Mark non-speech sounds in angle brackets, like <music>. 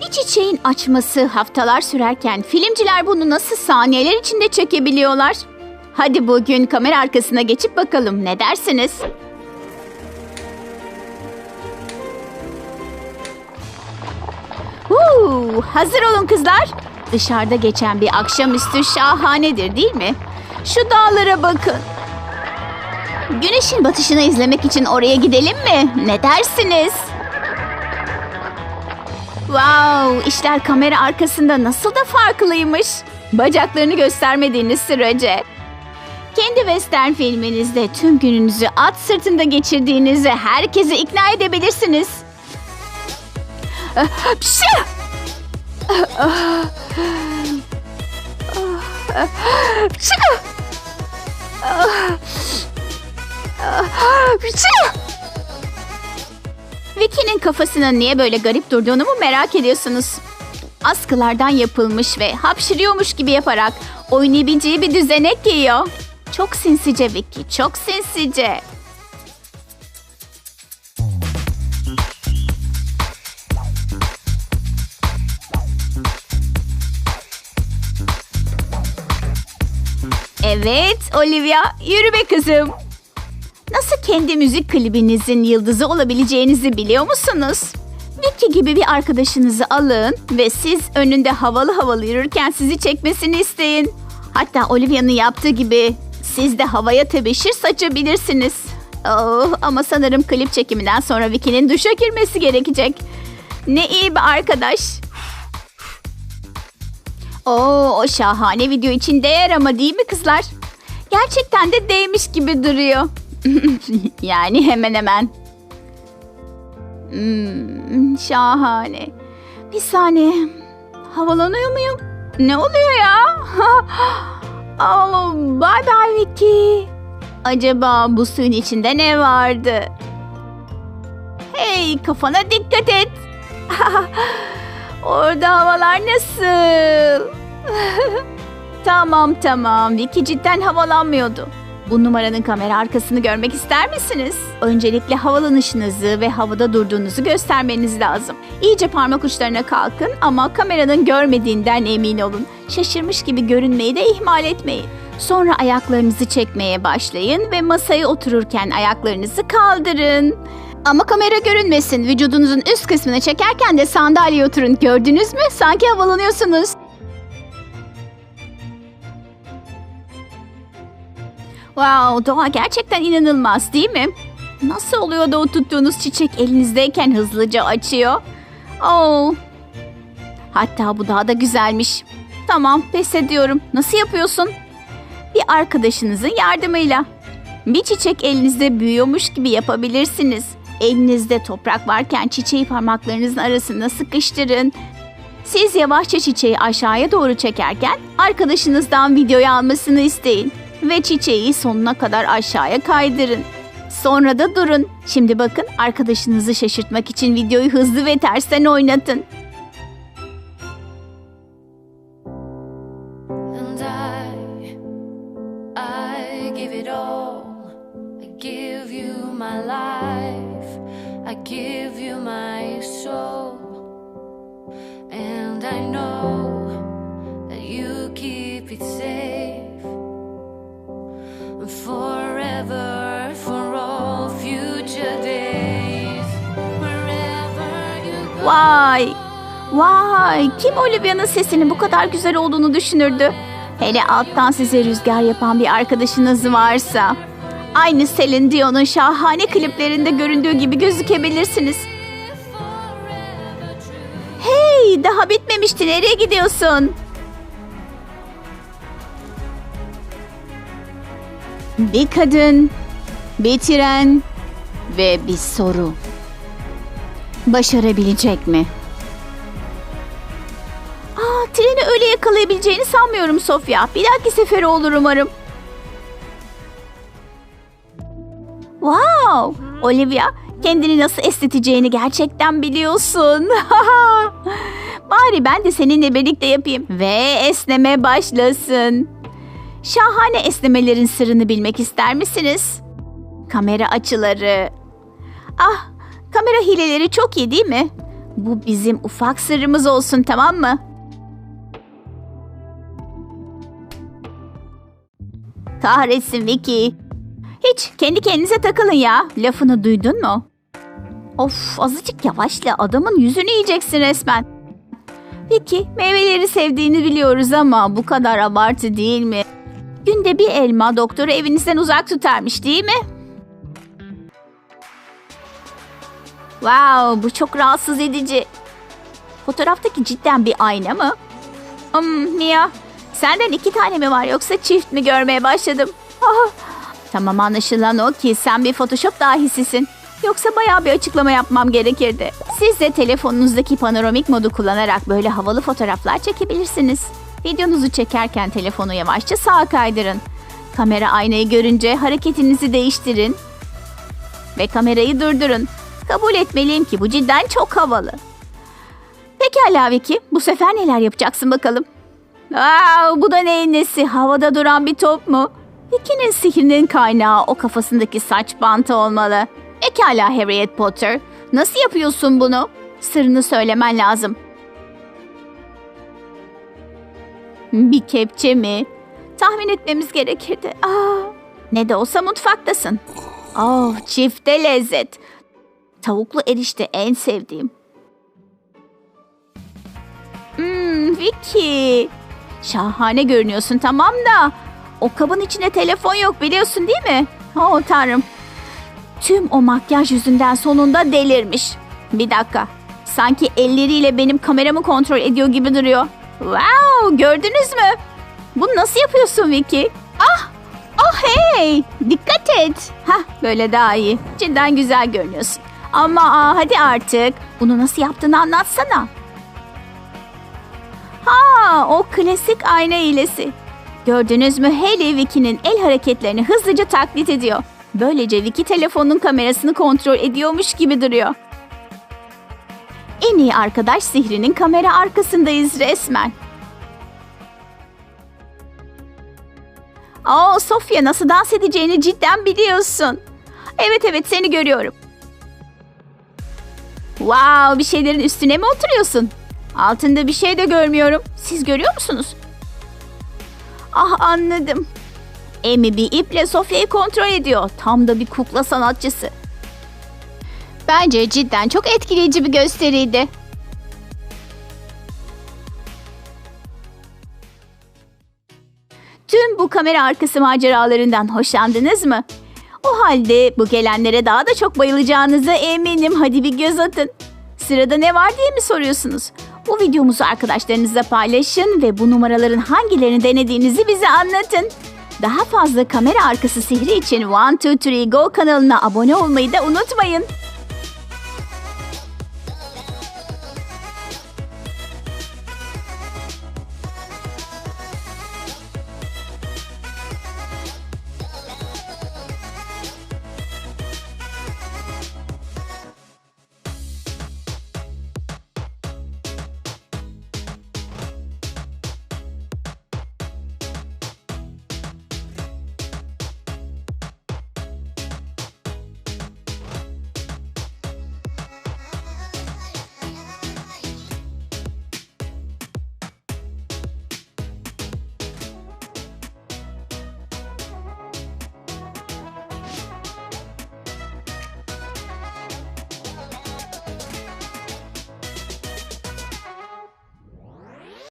Bir çiçeğin açması haftalar sürerken filmciler bunu nasıl saniyeler içinde çekebiliyorlar? Hadi bugün kamera arkasına geçip bakalım ne dersiniz? Huu, hazır olun kızlar. Dışarıda geçen bir akşamüstü şahanedir değil mi? Şu dağlara bakın. Güneşin batışını izlemek için oraya gidelim mi? Ne dersiniz? Wow, işler kamera arkasında nasıl da farklıymış. Bacaklarını göstermediğiniz sürece. Kendi western filminizde tüm gününüzü at sırtında geçirdiğinizi herkesi ikna edebilirsiniz. Ah, pşi! Pşi! Vicky'nin kafasının niye böyle garip durduğunu mu merak ediyorsunuz? Askılardan yapılmış ve hapşırıyormuş gibi yaparak oynayabileceği bir düzenek giyiyor. Çok sinsice Vicky, çok sinsice. Evet, Olivia, yürü be kızım. Nasıl kendi müzik klibinizin yıldızı olabileceğinizi biliyor musunuz? Vicky gibi bir arkadaşınızı alın ve siz önünde havalı havalı yürürken sizi çekmesini isteyin. Hatta Olivia'nın yaptığı gibi siz de havaya tebeşir saçabilirsiniz. Oh, ama sanırım klip çekiminden sonra Vicky'nin duşa girmesi gerekecek. Ne iyi bir arkadaş. Oo, o şahane video için değer ama değil mi kızlar? Gerçekten de değmiş gibi duruyor. <laughs> yani hemen hemen. Hmm, şahane. Bir saniye. Havalanıyor muyum? Ne oluyor ya? oh, bye bye Vicky. Acaba bu suyun içinde ne vardı? Hey kafana dikkat et. <laughs> Orada havalar nasıl? <laughs> tamam tamam. Vicky cidden havalanmıyordu. Bu numaranın kamera arkasını görmek ister misiniz? Öncelikle havalanışınızı ve havada durduğunuzu göstermeniz lazım. İyice parmak uçlarına kalkın ama kameranın görmediğinden emin olun. Şaşırmış gibi görünmeyi de ihmal etmeyin. Sonra ayaklarınızı çekmeye başlayın ve masaya otururken ayaklarınızı kaldırın. Ama kamera görünmesin. Vücudunuzun üst kısmını çekerken de sandalyeye oturun. Gördünüz mü? Sanki havalanıyorsunuz. Wow, doğa gerçekten inanılmaz değil mi? Nasıl oluyor da o tuttuğunuz çiçek elinizdeyken hızlıca açıyor? Oh. Hatta bu daha da güzelmiş. Tamam, pes ediyorum. Nasıl yapıyorsun? Bir arkadaşınızın yardımıyla. Bir çiçek elinizde büyüyormuş gibi yapabilirsiniz. Elinizde toprak varken çiçeği parmaklarınızın arasına sıkıştırın. Siz yavaşça çiçeği aşağıya doğru çekerken arkadaşınızdan videoyu almasını isteyin ve çiçeği sonuna kadar aşağıya kaydırın. Sonra da durun. Şimdi bakın arkadaşınızı şaşırtmak için videoyu hızlı ve tersten oynatın. Give you my soul. And I know Vay! Vay! Kim Olivia'nın sesinin bu kadar güzel olduğunu düşünürdü? Hele alttan size rüzgar yapan bir arkadaşınız varsa. Aynı Celine Dion'un şahane kliplerinde göründüğü gibi gözükebilirsiniz. Hey! Daha bitmemişti. Nereye gidiyorsun? Bir kadın, bir tren ve bir soru. Başarabilecek mi? Aa, treni öyle yakalayabileceğini sanmıyorum Sofya. Bir dahaki sefere olur umarım. Wow! Olivia, kendini nasıl esneteceğini gerçekten biliyorsun. <laughs> Bari ben de seninle birlikte yapayım. Ve esneme başlasın. Şahane esnemelerin sırrını bilmek ister misiniz? Kamera açıları. Ah, kamera hileleri çok iyi değil mi? Bu bizim ufak sırrımız olsun tamam mı? Kahretsin Vicky. Hiç kendi kendinize takılın ya. Lafını duydun mu? Of azıcık yavaşla adamın yüzünü yiyeceksin resmen. Vicky meyveleri sevdiğini biliyoruz ama bu kadar abartı değil mi? Günde bir elma doktoru evinizden uzak tutarmış değil mi? Wow bu çok rahatsız edici. Fotoğraftaki cidden bir ayna mı? Hmm, Mia senden iki tane mi var yoksa çift mi görmeye başladım? Ah, tamam anlaşılan o ki sen bir Photoshop dahisisin. Yoksa bayağı bir açıklama yapmam gerekirdi. Siz de telefonunuzdaki panoramik modu kullanarak böyle havalı fotoğraflar çekebilirsiniz. Videonuzu çekerken telefonu yavaşça sağa kaydırın. Kamera aynayı görünce hareketinizi değiştirin ve kamerayı durdurun. Kabul etmeliyim ki bu cidden çok havalı. Pekala Vicky, bu sefer neler yapacaksın bakalım? Aa, bu da neyin nesi? Havada duran bir top mu? Vicky'nin sihrinin kaynağı o kafasındaki saç bantı olmalı. Pekala Harriet Potter. Nasıl yapıyorsun bunu? Sırrını söylemen lazım. Bir kepçe mi? Tahmin etmemiz gerekirdi. Aa, ne de olsa mutfaktasın. Oh, çifte lezzet. Tavuklu erişte en sevdiğim. Hmm, Vicky. Şahane görünüyorsun tamam da o kabın içinde telefon yok biliyorsun değil mi? Oh tanrım. Tüm o makyaj yüzünden sonunda delirmiş. Bir dakika. Sanki elleriyle benim kameramı kontrol ediyor gibi duruyor. Wow, gördünüz mü? Bunu nasıl yapıyorsun Vicky? Ah, oh hey, dikkat et. Hah, böyle daha iyi. Cidden güzel görünüyorsun. Ama aa, hadi artık. Bunu nasıl yaptığını anlatsana. Ha, o klasik ayna hilesi. Gördünüz mü Haley Vicky'nin el hareketlerini hızlıca taklit ediyor. Böylece Vicky telefonun kamerasını kontrol ediyormuş gibi duruyor. En iyi arkadaş sihrinin kamera arkasındayız resmen. Aa, Sofia nasıl dans edeceğini cidden biliyorsun. Evet evet seni görüyorum. Wow bir şeylerin üstüne mi oturuyorsun? Altında bir şey de görmüyorum. Siz görüyor musunuz? Ah anladım. Amy bir iple Sofya'yı kontrol ediyor. Tam da bir kukla sanatçısı. Bence cidden çok etkileyici bir gösteriydi. Tüm bu kamera arkası maceralarından hoşlandınız mı? O halde bu gelenlere daha da çok bayılacağınıza eminim. Hadi bir göz atın. Sırada ne var diye mi soruyorsunuz? Bu videomuzu arkadaşlarınızla paylaşın ve bu numaraların hangilerini denediğinizi bize anlatın. Daha fazla kamera arkası sihri için One Two Three Go kanalına abone olmayı da unutmayın.